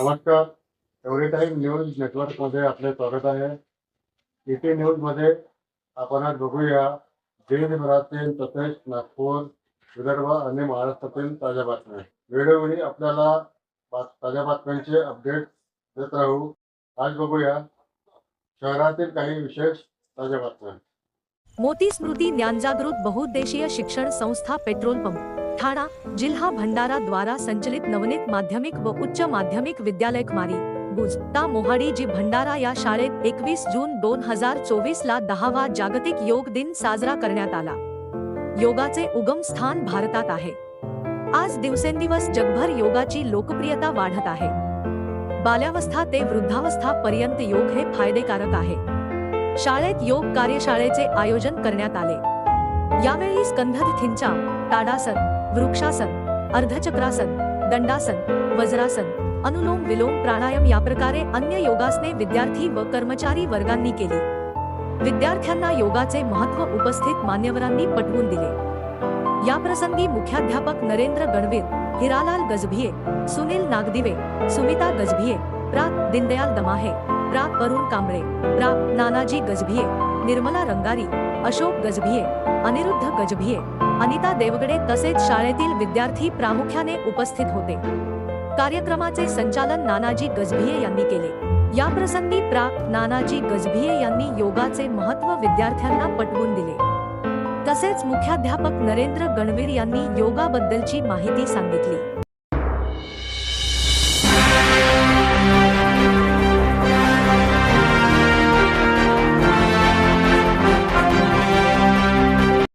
नमस्कार. Every time news नेटवर्कमध्ये आपले स्वागत आहे. इथे न्यूजमध्ये आपण आज बघूया देशभरातील तसेच नागपूर विदर्भ आणि महाराष्ट्रातील ताज्या बातम्या. वेळोवेळी आपल्याला ताज्या बातम्यांचे अपडेट देत राहू. आज बघूया शहरातील काही विशेष ताज्या बातम्या. मोती स्मृती ज्ञानजागृत बहुउद्देशीय शिक्षण संस्था पेट्रोल पंप. ठाणा जिल्हा भंडारा द्वारा संचलित नवनीत माध्यमिक व उच्च माध्यमिक विद्यालय कुमारी गुजता मोहाडी जी भंडारा या शाळेत एकवीस जून दोन हजार चोवीस ला दहावा जागतिक योग दिन साजरा करण्यात आला. योगाचे उगम स्थान भारतात आहे. आज दिवसेंदिवस जगभर योगाची लोकप्रियता वाढत आहे. बाल्यावस्था ते वृद्धावस्था पर्यंत योग हे फायदेकारक आहे. शाळेत योग कार्यशाळेचे आयोजन करण्यात आले. यावेळी स्कंधथिंचा ताडासन वृक्षासन अर्धचक्रासन दंडासन वज्रासन अनुलोम विलोम प्राणायाम या प्रकारे अन्य योगासने विद्यार्थी व कर्मचारी वर्गांनी केली. विद्यार्थ्यांना योगाचे महत्त्व उपस्थित मान्यवरांनी पटवून दिले. या प्रसंगी मुख्याध्यापक नरेंद्र गणवीर हिरालाल गजभिये सुनील नागदिवे सुमिता गजभिये प्रा दीनदयाल दमाहे प्रा वरुण कांबळे प्रा नानाजी गजभिये निर्मला रंगारी अशोक गजभिये अनिरुद्ध गजभिये अनिता देवगडे तसेच शाळेतील विद्यार्थी प्रामुख्याने उपस्थित होते. कार्यक्रमाचे संचालन नानाजी गजभिये यांनी केले. या प्रसंगी प्रा. नानाजी गजभिये यांनी योगाचे महत्त्व विद्यार्थ्यांना पटवून दिले. तसेच मुख्याध्यापक नरेंद्र गणवीर यांनी योगाबद्दलची माहिती सांगितली.